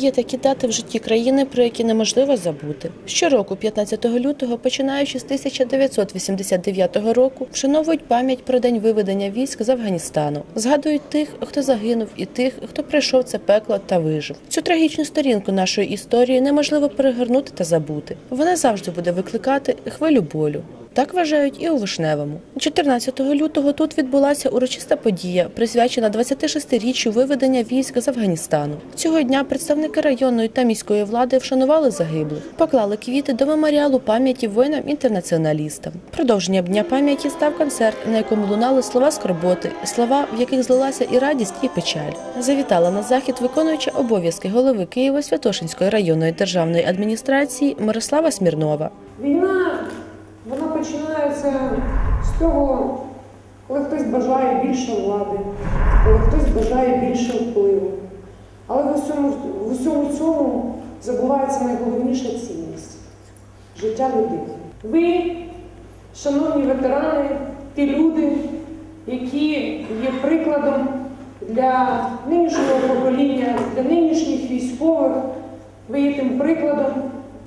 Є такі дати в житті країни, про які неможливо забути. Щороку, 15 лютого, починаючи з 1989 року, вшановують пам'ять про день виведення військ з Афганістану. Згадують тих, хто загинув, і тих, хто пройшов це пекло та вижив. Цю трагічну сторінку нашої історії неможливо перегорнути та забути. Вона завжди буде викликати хвилю болю. Так вважають і у Вишневому. 14 лютого тут відбулася урочиста подія, присвячена 26-річчю виведення військ з Афганістану. Цього дня представники районної та міської влади вшанували загиблих, поклали квіти до меморіалу пам'яті воїнам-інтернаціоналістам. Продовженням дня пам'яті став концерт, на якому лунали слова скорботи, слова, в яких злилася і радість, і печаль. Завітала на захід виконуюча обов'язки голови Києво-Святошинської районної державної адміністрації Мирослава Смірнова. Війна вона починається з того, коли хтось бажає більше влади, коли хтось бажає більше впливу. Але в усьому, в усьому цьому забувається найголовніша цінність життя людини. Ви, шановні ветерани, ті люди, які є прикладом для нинішнього покоління, для нинішніх військових, ви є тим прикладом,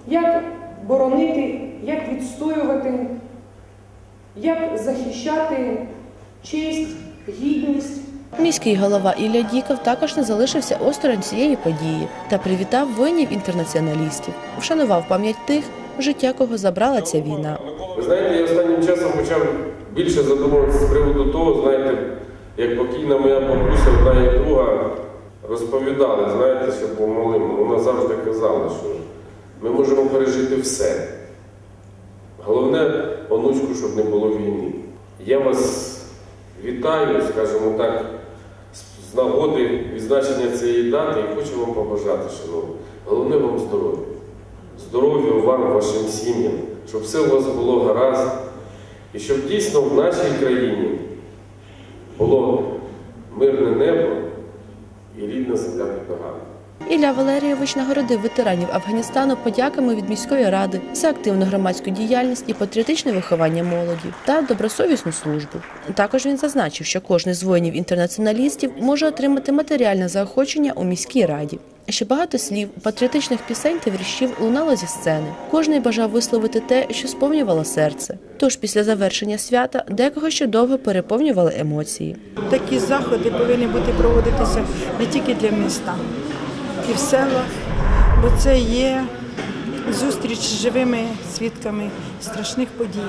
як боронити, як відстоювати, як захищати честь, гідність. Міський голова Ілля Діков також не залишився осторонь цієї події та привітав воїнів-інтернаціоналістів, вшанував пам'ять тих, життя кого забрала ця війна. Ви знаєте, я останнім часом почав більше задумуватися з приводу того, знаєте, як покійна моя бабуся, одна і друга розповідали, знаєте, що по малим, вона завжди казала, що ми можемо пережити все. Головне, онучку, щоб не було війни. Я вас вітаю, скажімо так, з- нагоди відзначення цієї дати і хочу вам побажати, шановні. Головне вам здоров'я. Здоров'я вам, вашим сім'ям, щоб все у вас було гаразд, і щоб дійсно в нашій країні було мирне небо і рідна земля під ногами. Ілля Валерійович нагородив ветеранів Афганістану подяками від міської ради за активну громадську діяльність і патріотичне виховання молоді та добросовісну службу. Також він зазначив, що кожен з воїнів-інтернаціоналістів може отримати матеріальне заохочення у міській раді. Ще багато слів, патріотичних пісень та віршів лунало зі сцени. Кожний бажав висловити те, що сповнювало серце. Тож після завершення свята декого ще довго переповнювали емоції. Такі заходи повинні бути проводитися не тільки для міста, і в селах, бо це є зустріч з живими свідками страшних подій.